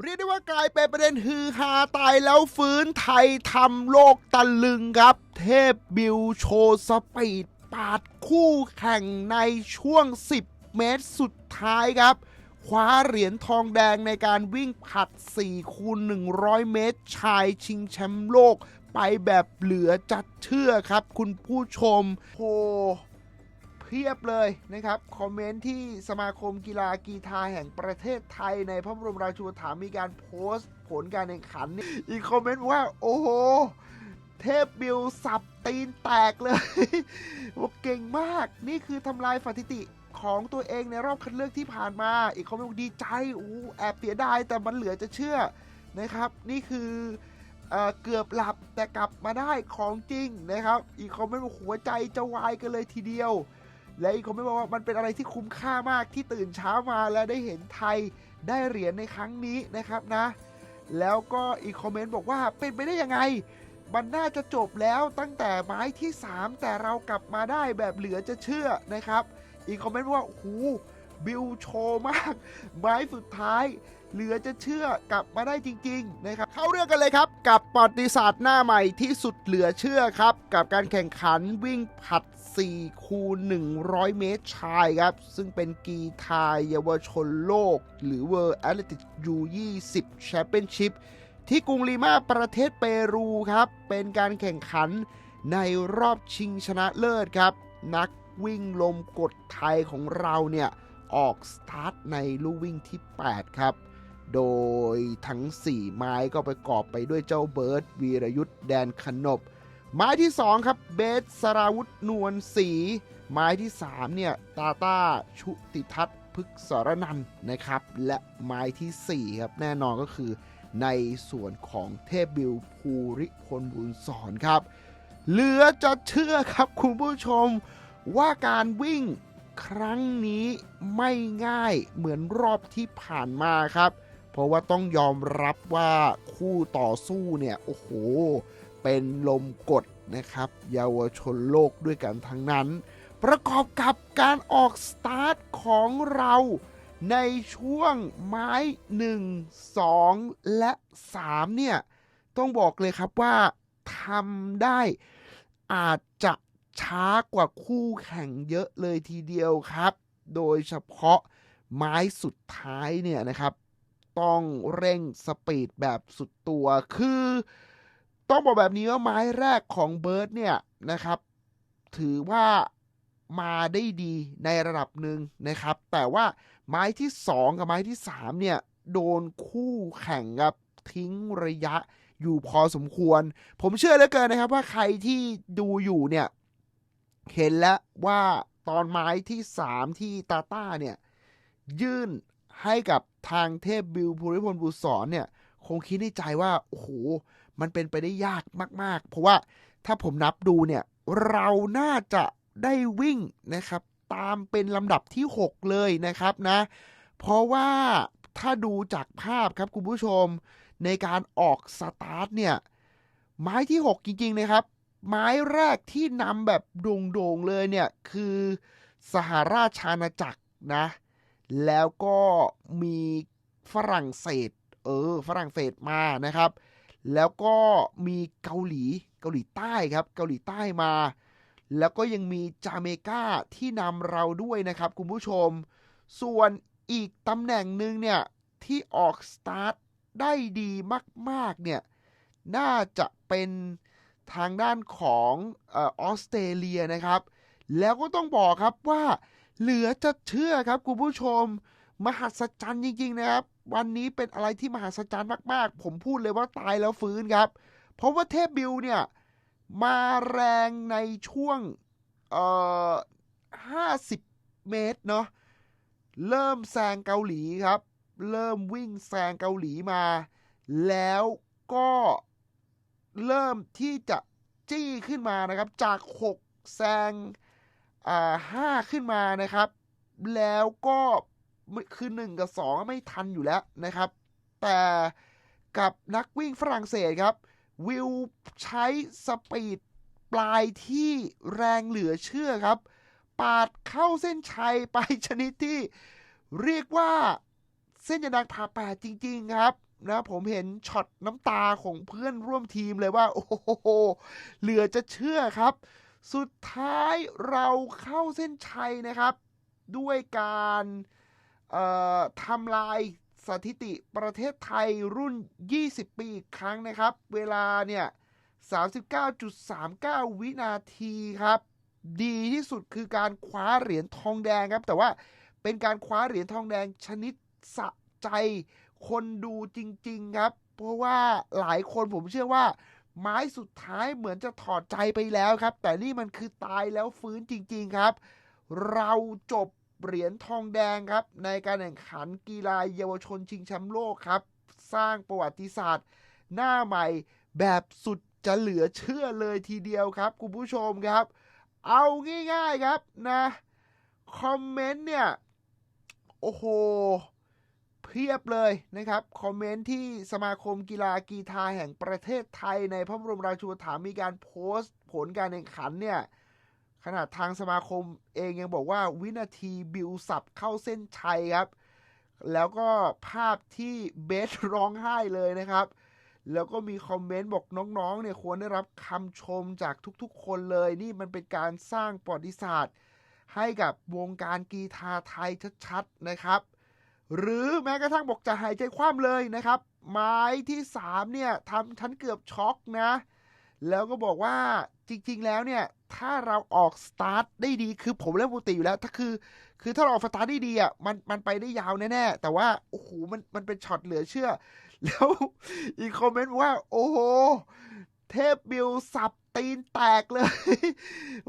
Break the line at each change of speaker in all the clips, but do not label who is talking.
เรียกได้ว่ากลายเป็นประเด็นฮือฮาตายแล้วฟื้นไทยทำโลกตะลึงครับ เทพบิวโชว์สปีดปาดคู่แข่งในช่วง 10 เมตรสุดท้ายครับ คว้าเหรียญทองแดงในการวิ่งผัด 4 คูณ 100 เมตร ชายชิงแชมป์โลก ไปแบบเหลือจัดเชื่อครับคุณผู้ชมโห พียบเลยนะครับ คอมเมนต์ที่สมาคมกีฬากีฬาแห่งประเทศไทยในพระบรมราชูปถัมภ์มีการโพสต์ ผลการแข่งขันอีกคอมเมนต์ว่าโอ้โหเทพบิลสับตีนแตกเลยบอกเก่งมากนี่คือทำลายสถิติของตัวเองในรอบคัดเลือกที่ผ่านมา อีกคอมเมนต์บอกดีใจอู้แอบเสียดายแต่มันเหลือจะเชื่อนะครับ นี่คือเออเกือบหลับแต่กลับมาได้ของจริงนะครับ อีกคอมเมนต์บอกหัวใจจะวายกันเลยทีเดียว และอีกคอมเมนต์บอกว่ามันเป็นอะไรที่คุ้มค่ามากที่ตื่นเช้ามาแล้วได้เห็นไทยได้เหรียญในครั้งนี้นะครับนะ แล้วก็อีกคอมเมนต์บอกว่าเป็นไปได้ยังไง มันน่าจะจบแล้วตั้งแต่ไม้ที่ 3 แต่เรากลับมาได้แบบเหลือจะเชื่อนะครับ อีกคอมเมนต์ว่าโอ้โหบิลโชว์มาก ไม้สุดท้าย เหลือจะเชื่อกลับมาได้จริงๆนะครับเข้าเรื่องกันเลยครับ กับประวัติศาสตร์หน้าใหม่ที่สุดเหลือเชื่อครับ กับการแข่งขันวิ่งผัด 4 คูณ 100 เมตรชายครับ ซึ่งเป็นกีฬาเยาวชนโลก หรือ World Athletics U20 Championship ที่กรุงลีมาประเทศเปรูครับ เป็นการแข่งขันในรอบชิงชนะเลิศครับ นักวิ่งลมกดไทยของเราเนี่ย ออกสตาร์ทในลู่วิ่งที่ 8 ครับ โดยทั้ง 4 ไม้ก็ประกอบไปด้วยเจ้าเบิร์ดวีรยุทธ์แดนขนบ ไม้ที่ 2 ครับเบสสราวุธนวลศรีไม้ที่ 3 เนี่ย ตาตาชุติทัศน์พฤกษรนันนะครับ และไม้ทีสี่ 4 ครับแน่นอนก็คือในส่วนของเทพบิลภูริพลบุญสอนครับ เหลือจะเชื่อครับคุณผู้ชมว่าการวิ่งครั้งนี้ไม่ง่ายเหมือนรอบที่ผ่านมาครับ เพราะว่าต้องยอมรับว่าคู่ต่อสู้เนี่ย โอ้โห เป็นลมกดนะครับ เยาวชนโลกด้วยกันทั้งนั้น ประกอบกับการออกสตาร์ทของเราในช่วงไม้ 1 2 และ 3 เนี่ย ต้องบอกเลยครับว่าทำได้อาจจะช้ากว่าคู่แข่งเยอะเลยทีเดียวครับ โดยเฉพาะไม้สุดท้ายเนี่ยนะครับ ต้องเร่งสปีดแบบสุดตัวคือ ต้องบอกแบบนี้ว่าไม้แรกของเบิร์ดเนี่ยนะครับ ถือว่ามาได้ดีในระดับหนึ่งนะครับ แต่ว่าไม้ที่ 2 กับไม้ที่ 3 เนี่ย โดนคู่แข่งครับทิ้งระยะอยู่พอสมควร ผมเชื่อเหลือเกินนะครับว่าใครที่ดูอยู่เนี่ย เห็นแล้วว่าตอนไม้ที่ 3 ที่ตาต้าเนี่ย ยื่น ให้กับทางเทพบิลภูริพลบุษรเนี่ย คงคิดในใจว่า โอ้โห มันเป็นไปได้ยากมาก ๆ เพราะว่าถ้าผมนับดูเนี่ย เราน่าจะได้วิ่งนะครับ ตามเป็นลำดับที่ 6 เลยนะครับนะ เพราะว่าถ้าดูจากภาพครับคุณผู้ชมในการออกสตาร์ทเนี่ยไม้ที่ 6 จริง ๆ นะครับ ไม้แรกที่นำแบบโด่งๆเลยเนี่ย คือสหราชอาณาจักรนะ แล้วก็มีฝรั่งเศส เออ ฝรั่งเศสมานะครับ แล้วก็มีเกาหลี เกาหลีใต้ครับ เกาหลีใต้มา แล้วก็ยังมีจาเมกาที่นำเราด้วยนะครับคุณผู้ชม ส่วนอีกตำแหน่งหนึ่งเนี่ย ที่ออกสตาร์ทได้ดีมากๆเนี่ย น่าจะเป็นทางด้านของออสเตรเลียนะครับ แล้วก็ต้องบอกครับว่า เหลือจะเชื่อครับคุณผู้ชม มหัศจรรย์จริง ๆ นะครับ วันนี้เป็นอะไรที่มหัศจรรย์มากๆ ผมพูดเลยว่าตายแล้วฟื้นครับ เพราะว่าเทพบิลเนี่ย มาแรงในช่วงเอ่อ50 เมตรเนาะเริ่มแซงเกาหลีครับ เริ่มวิ่งแซงเกาหลีมา แล้วก็เริ่มที่จะจี้ขึ้นมานะครับ จาก 6 แซง อ่าห้าขึ้นมานะครับ แล้วก็ไม่คือ1กับ2ไม่ทันอยู่แล้วนะครับ แต่กับนักวิ่งฝรั่งเศสครับ วิวใช้สปีดปลายที่แรงเหลือเชื่อครับ ปาดเข้าเส้นชัยไปชนิดที่เรียกว่าเส้นยานางผ่าแปดจริง ๆ ครับนะผมเห็นช็อตน้ำตาของเพื่อนร่วมทีมเลยว่า โอ้โหเหลือจะเชื่อครับ สุดท้ายเราเข้าเส้นชัยนะครับ ด้วยการทำลายสถิติประเทศไทยรุ่น 20 ปีอีกครั้งนะครับ เวลาเนี่ย 39.39 วินาทีครับ ดีที่สุดคือการคว้าเหรียญทองแดงครับ แต่ว่าเป็นการคว้าเหรียญทองแดงชนิดสะใจคนดูจริง ๆ ครับ เพราะว่าหลายคนผมเชื่อว่า ไม้สุดท้ายเหมือนจะถอดใจไปแล้วครับ แต่นี่มันคือตายแล้วฟื้นจริง ๆครับ เราจบเหรียญทองแดงครับ ในการแข่งขันกีฬาเยาวชนชิงแชมป์โลกครับ สร้างประวัติศาสตร์ หน้าใหม่แบบสุดจะเหลือเชื่อเลยทีเดียวครับ คุณผู้ชมครับ เอาง่ายๆครับนะ คอมเมนต์เนี่ย โอ้โห พียบเลยนะครับ คอมเมนต์ที่สมาคมกีฬากีฬาแห่งประเทศไทยในพระบรมราชูปถัมภ์มีการโพสต์ ผลการแข่งขันเนี่ยขนาดทางสมาคมเองยังบอกว่าวินาทีบิลสับเข้าเส้นชัยครับ แล้วก็ภาพที่เบสร้องไห้เลยนะครับ แล้วก็มีคอมเมนต์บอกน้องๆเนี่ยควรได้รับคำชมจากทุกๆ คนเลย นี่มันเป็นการสร้างประวัติศาสตร์ ให้กับวงการกีฬาไทยชัดๆนะครับ หรือแม้กระทั่งบอกจะหายใจคว่ำเลยนะครับ ไม้ที่ 3 เนี่ยทำฉันเกือบช็อกนะ แล้วก็บอกว่าจริง ๆ แล้วเนี่ย ถ้าเราออกสตาร์ทได้ดีคือผมเล่นปกติอยู่แล้ว ถ้าคือ คือถ้าเราออกสตาร์ทได้ดีอะมันมันไปได้ยาวแน่ๆแต่ว่า โอ้โหมันมันเป็นช็อตเหลือเชื่อ แล้วอีกคอมเมนต์ว่า โอ้โห เทพบิลสับตีนแตกเลย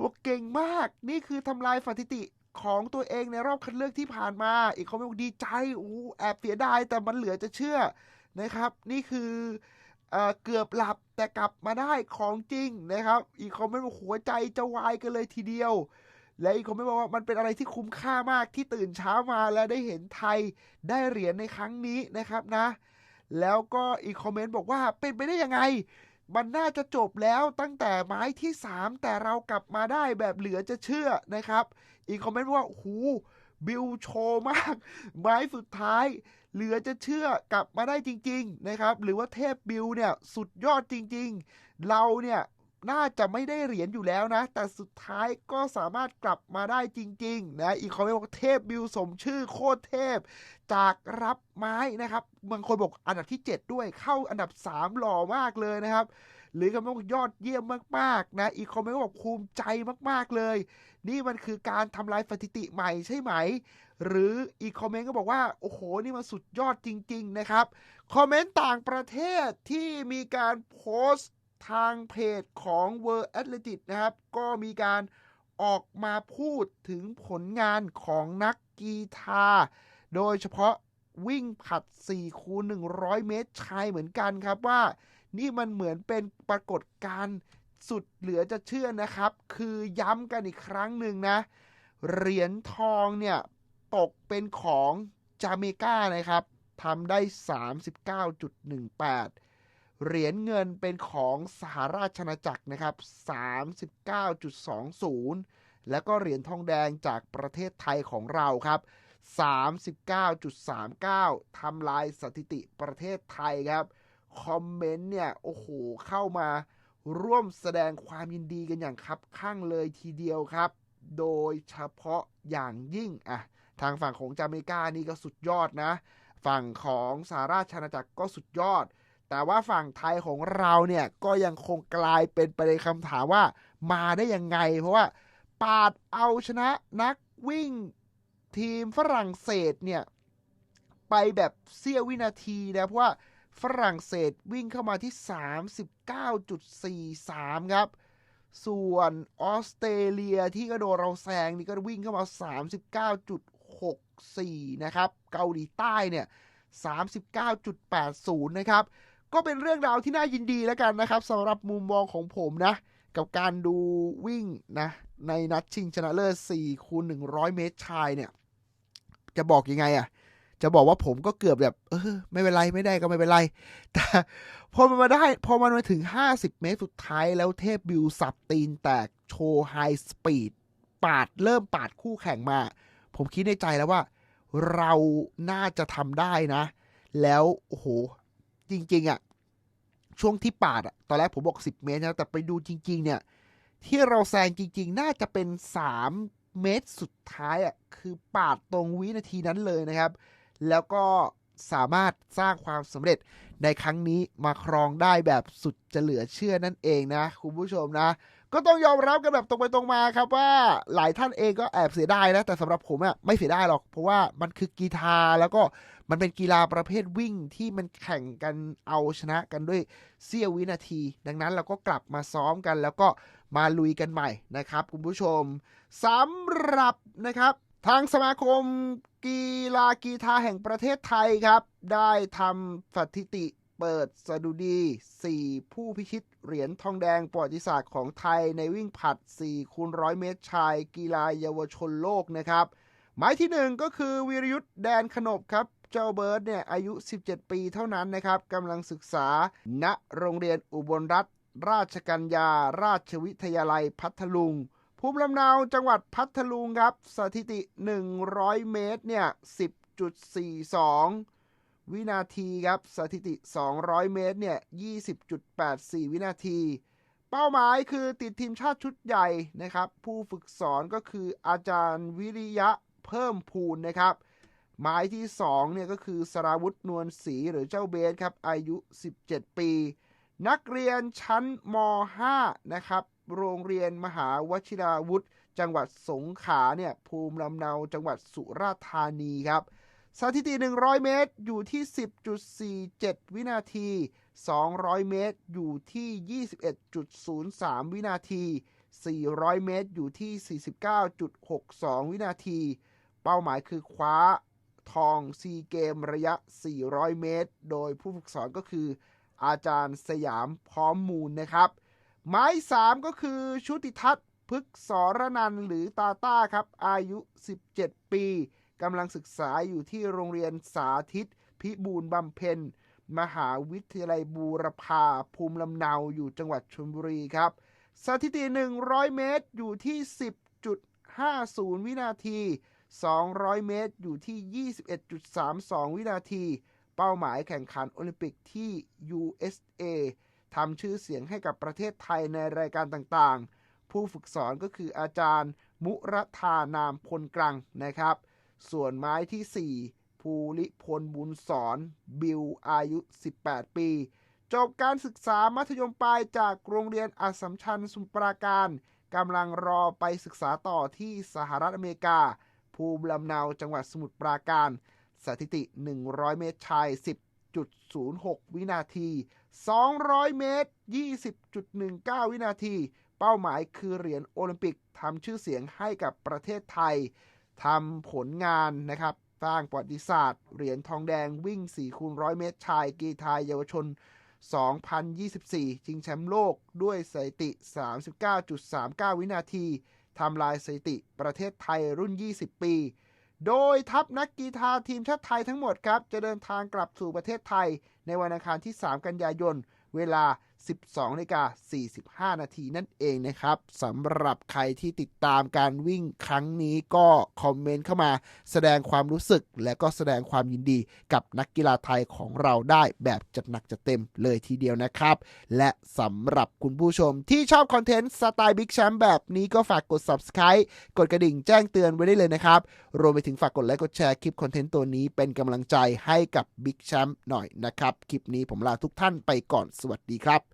บอกเก่งมาก นี่คือทำลายสถิติ ของตัวเองในรอบคัดเลือกที่ผ่านมา อีกคอมเมนต์บอกดีใจอู้แอบเสียดายแต่มันเหลือจะเชื่อนะครับ นี่คือเอเกือบหลับแต่กลับมาได้ของจริงนะครับ อีกคอมเมนต์บอกหัวใจจะวายกันเลยทีเดียว และอีกคอมเมนต์บอกว่ามันเป็นอะไรที่คุ้มค่ามากที่ตื่นเช้ามาแล้วได้เห็นไทยได้เหรียญในครั้งนี้นะครับนะ แล้วก็อีกคอมเมนต์บอกว่าเป็นไปได้ยังไง มันน่าจะจบแล้วตั้งแต่ไม้ที่ 3 แต่เรากลับมาได้แบบเหลือจะเชื่อนะครับ อีกคอมเมนต์ว่าโอ้โหบิลโชว์มาก ไม้สุดท้าย เหลือจะเชื่อกลับมาได้จริง ๆ นะครับ หรือว่าเทพบิลเนี่ย สุดยอดจริง ๆ เราเนี่ย น่าจะไม่ได้เหรียญอยู่แล้วนะ แต่สุดท้ายก็สามารถกลับมาได้จริง ๆ นะ อีกคอมเมนต์บอกเทพบิลสมชื่อโคตรเทพ จากรับไม้นะครับบางคนบอกอันดับที่ 7 ด้วยเข้าอันดับ 3 หล่อมากเลยนะครับ หรือคอมเมนต์บอกยอดเยี่ยมมากๆนะอีกคอมเมนต์บอกภูมิใจมากๆเลย นี่มันคือการทำลายสถิติใหม่ใช่ไหม หรืออีกคอมเมนต์ก็บอกว่า โอ้โห นี่มันสุดยอดจริง ๆ นะครับ คอมเมนต์ต่างประเทศที่มีการโพสต์ทางเพจของ World Athletics นะครับ ก็มีการออกมาพูดถึงผลงานของนักกีฬาโดยเฉพาะวิ่งผัด4คูณ100 เมตรชายเหมือนกันครับว่า นี่มันเหมือนเป็นปรากฏการณ์ สุดเหลือจะเชื่อนะครับ คือย้ำกันอีกครั้งหนึ่งนะ เหรียญทองเนี่ย ตกเป็นของจาเมกานะครับทำได้ 39.18 เหรียญเงินเป็นของสหราชอาณาจักรนะครับ 39.20 แล้วก็เหรียญทองแดงจากประเทศไทยของเราครับ 39.39 ทำลายสถิติประเทศไทยครับ คอมเมนต์เนี่ย โอ้โห เข้ามา ร่วมแสดงความยินดีกันอย่างคับข้างเลยทีเดียวครับ โดยเฉพาะอย่างยิ่งอะทางฝั่งของจาเมกานี่ก็สุดยอดนะ ฝั่งของสหราชอาณาจักรก็สุดยอด แต่ว่าฝั่งไทยของเราเนี่ยก็ยังคงกลายเป็นประเด็นคำถามว่ามาได้ยังไง เพราะว่าปาดเอาชนะนักวิ่งทีมฝรั่งเศสเนี่ยไปแบบเสี้ยววินาทีนะเพราะว่า ฝรั่งเศสวิ่งเข้ามาที่ 39.43 ครับ ส่วนออสเตรเลียที่ก็โดนเราแซงนี่ก็วิ่งเข้ามา 39.64 นะครับ เกาหลีใต้เนี่ย 39.80 นะครับ ก็เป็นเรื่องราวที่น่ายินดีแล้วกันนะครับสำหรับมุมมองของผมนะ กับการดูวิ่งนะในนัดชิงชนะเลิศ4คูณ100 เมตรชายเนี่ย จะบอกยังไงอะ จะบอกว่าผมก็เกือบแบบ เออ ไม่เป็นไรไม่ได้ก็ไม่เป็นไร แต่พอมันมาได้ พอมันมาถึง 50 เมตรสุดท้ายแล้วเทพบิวสับตีนแตกโชว์ไฮสปีดปาดเริ่มปาดคู่แข่งมา ผมคิดในใจแล้วว่า เราน่าจะทำได้นะ แล้วโอ้โห จริง ๆอะช่วงที่ปาดอะตอนแรกผมบอก 10 เมตรนะแต่ไปดูจริง ๆ เนี่ย ที่เราแซงจริง ๆ น่าจะเป็น 3 เมตรสุดท้ายอะคือปาดตรงวินาทีนั้นเลยนะครับ แล้วก็สามารถสร้างความสำเร็จในครั้งนี้มาครองได้แบบสุดจะเหลือเชื่อนั่นเองนะ คุณผู้ชมนะ ก็ต้องยอมรับกันแบบตรงไปตรงมาครับว่าหลายท่านเองก็แอบเสียดายนะแต่สำหรับผมอะไม่เสียดายหรอก เพราะว่ามันคือกีฬาแล้วก็มันเป็นกีฬาประเภทวิ่งที่มันแข่งกันเอาชนะกันด้วยเสี้ยววินาที ดังนั้นเราก็กลับมาซ้อมกันแล้วก็มาลุยกันใหม่นะครับ คุณผู้ชมสำหรับนะครับ ทางสมาคม กีฬากีฬาแห่งประเทศไทยครับ ได้ทำสถิติเปิดสดุดี 4 ผู้พิชิตเหรียญทองแดงประวัติศาสตร์ของไทยในวิ่งผลัด4คูณร้อยเมตรชาย กีฬาเยาวชนโลกนะครับ หมายที่ 1 ก็คือวีรยุทธ์แดนขนบครับ เจ้าเบิร์ดเนี่ยอายุ 17 ปีเท่านั้นนะครับกำลังศึกษา ณโรงเรียนอุบลรัฐ ราชกัญญา ราชวิทยาลัยพัทลุง ภูมิลำเนาจังหวัดพัทลุงครับ สถิติ 100 เมตรเนี่ย 10.42 วินาทีครับ สถิติ 200 เมตรเนี่ย 20.84 วินาที เป้าหมายคือติดทีมชาติชุดใหญ่นะครับ ผู้ฝึกสอนก็คืออาจารย์วิริยะเพิ่มพูนนะครับ หมายที่ 2 เนี่ยก็คือสราวุธนวลศรีหรือเจ้าเบสครับ อายุ 17 ปี นักเรียนชั้นม .5 นะครับ โรงเรียนมหาวชิราวุธ จังหวัดสงขลาเนี่ยภูมิลำเนาจังหวัดสุราษฎร์ธานีครับสถิติ 100 เมตรอยู่ที่ 10.47 วินาที 200 เมตรอยู่ที่ 21.03 วินาที 400 เมตรอยู่ที่ 49.62 วินาที เป้าหมายคือคว้าทองซีเกมระยะ 400 เมตร โดยผู้ฝึกสอนก็คืออาจารย์สยามพร้อมมูลนะครับ หมาย 3 ก็คือชุติทัศน์พฤกษรนันหรือตาต้าครับ อายุ 17 ปีกำลังศึกษาอยู่ที่โรงเรียนสาธิต พิบูลบำเพ็ญ มหาวิทยาลัยบูรพาภูมิลำเนาอยู่จังหวัดชลบุรีครับ สถิติ 100 เมตรอยู่ที่ 10.50 วินาที 200 เมตรอยู่ที่ 21.32 วินาที เป้าหมายแข่งขันโอลิมปิกที่ USA ทำชื่อเสียงให้กับประเทศไทยในรายการต่างๆ ผู้ฝึกสอนก็คืออาจารย์ มุรธานามพลกลังนะครับ ส่วนไม้ที่ 4 ภูริพลบุญสอนบิวอายุ 18 ปี จบการศึกษามัธยมปลายจากโรงเรียนอัสมชัญสมุทรปราการกำลังรอไปศึกษาต่อที่สหรัฐอเมริกา ภูมิลำเนาจังหวัดสมุทรปราการ สถิติ 100 เมตรชาย 10 10.06 วินาที 200 เมตร 20.19 วินาที เป้าหมายคือเหรียญโอลิมปิกทำชื่อเสียงให้กับประเทศไทยทำผลงานนะครับสร้างประวัติศาสตร์ เหรียญทองแดงวิ่ง 4 คูณร้อยเมตร ชายกีฬาเยาวชน 2024 ชิงแชมป์โลกด้วยสถิติ 39.39 วินาทีทำลายสถิติประเทศไทยรุ่น 20 ปี โดยทัพนักกีฬาทีมชาติไทยทั้งหมดครับ จะเดินทางกลับสู่ประเทศไทยในวันอังคารที่ 3 กันยายน เวลา 12นาฬิกา45 นาทีนั่นเองนะครับสำหรับใครที่ติดตามการวิ่งครั้งนี้ก็คอมเมนต์เข้ามาแสดงความรู้สึกและก็แสดงความยินดีกับนักกีฬาไทยของเราได้แบบจัดหนักจัดเต็มเลยทีเดียวนะครับ และสำหรับคุณผู้ชมที่ชอบคอนเทนต์สไตล์บิ๊กแชมป์แบบนี้ก็ฝากกด subscribe กดกระดิ่งแจ้งเตือนไว้ได้เลยนะครับ รวมไปถึงฝากกดไลค์กดแชร์คลิปคอนเทนต์ตัวนี้เป็นกำลังใจให้กับบิ๊กแชมป์หน่อยนะครับ คลิปนี้ผมลาทุกท่านไปก่อนสวัสดีครับ